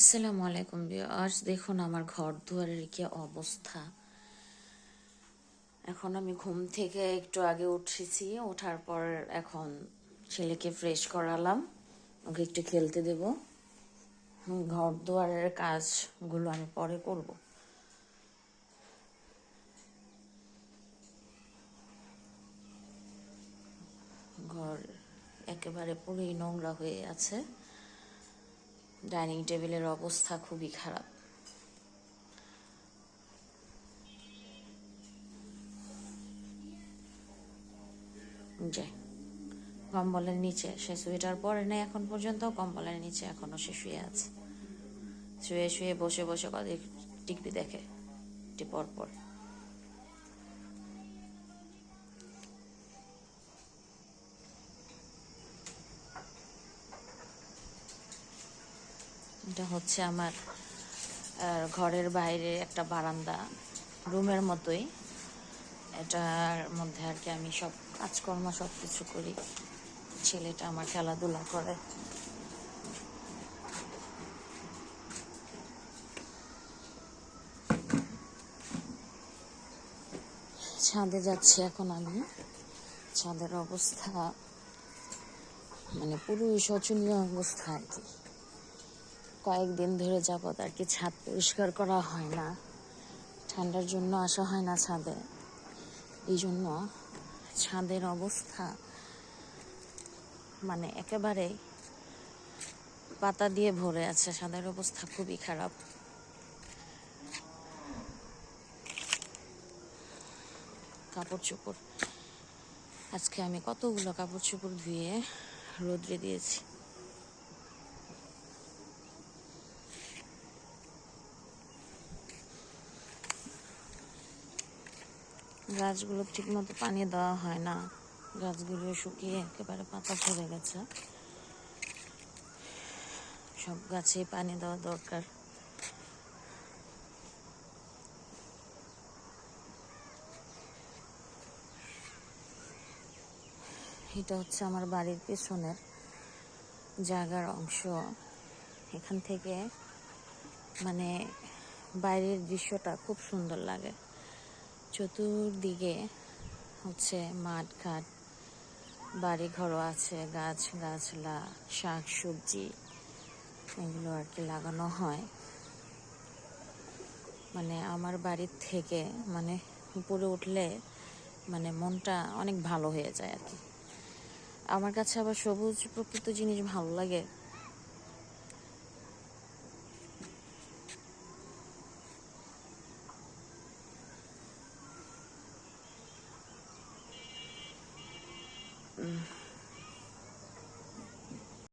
আসসালামু আলাইকুম আজ দেখুন আমার ঘর দুয়ারের কি অবস্থা। এখন আমি ঘুম থেকে একটু আগে উঠেছি। ওঠার পর এখন ছেলেকে ফ্রেশ করালাম। ওকে একটু খেলতে দেব। ঘর দুয়ারের কাজগুলো আমি পরে করব। ঘর একেবারে পুরোই নোংরা হয়ে আছে। ডাইনিং টেবিলের অবস্থা খুবই খারাপ। যে কম্বলের নিচে, সে সোয়েটার পরে নেই এখন পর্যন্ত, কম্বলের নিচে এখনও সে শুয়ে আছে। শুয়ে শুয়ে বসে বসে কত টিকবি দেখে টি পর এটা হচ্ছে আমার ঘরের বাইরে একটা বারান্দা, রুমের মতোই। এটার মধ্যে আর কি আমি সব কাজকর্ম সব কিছু করি। ছেলেটা আমার খেলাধুলা করে। ছাদে যাচ্ছি এখন আমি। ছাদের অবস্থা মানে পুরোই শোচনীয় অবস্থা আর কি। কয়েকদিন ধরে যাবত আর কি ছাদ পরিষ্কার করা হয় না। ঠান্ডার জন্য আসা হয় না ছাদে। এই জন্য ছাদের অবস্থা মানে একেবারে পাতা দিয়ে ভরে আছে। ছাদের অবস্থা খুবই খারাপ। কাপড় চোপড় আজকে আমি কতগুলো কাপড় চোপড় ধুয়ে রোদ্রে দিয়েছি? গাছগুলো ঠিক মতো পানি দেওয়া হয় না। গাছগুলো শুকিয়ে একেবারে পাতা ঝরে গেছে। সব গাছে পানি দেওয়া দরকার। এটা হচ্ছে আমার বাড়ির পেছনের জায়গার অংশ। এখান থেকে মানে বাইরের দৃশ্যটা খুব সুন্দর লাগে। চতুর্দিকে হচ্ছে মাঠ, ঘাট, বাড়ি ঘরও আছে, গাছ, গাছলা, শাক, সবজি, এগুলো আর কি লাগানো হয়। মানে আমার বাড়ির থেকে মানে উপরে উঠলে মানে মনটা অনেক ভালো হয়ে যায় আর কি। আমার কাছে আবার সবুজ প্রকৃত জিনিস ভালো লাগে Mm.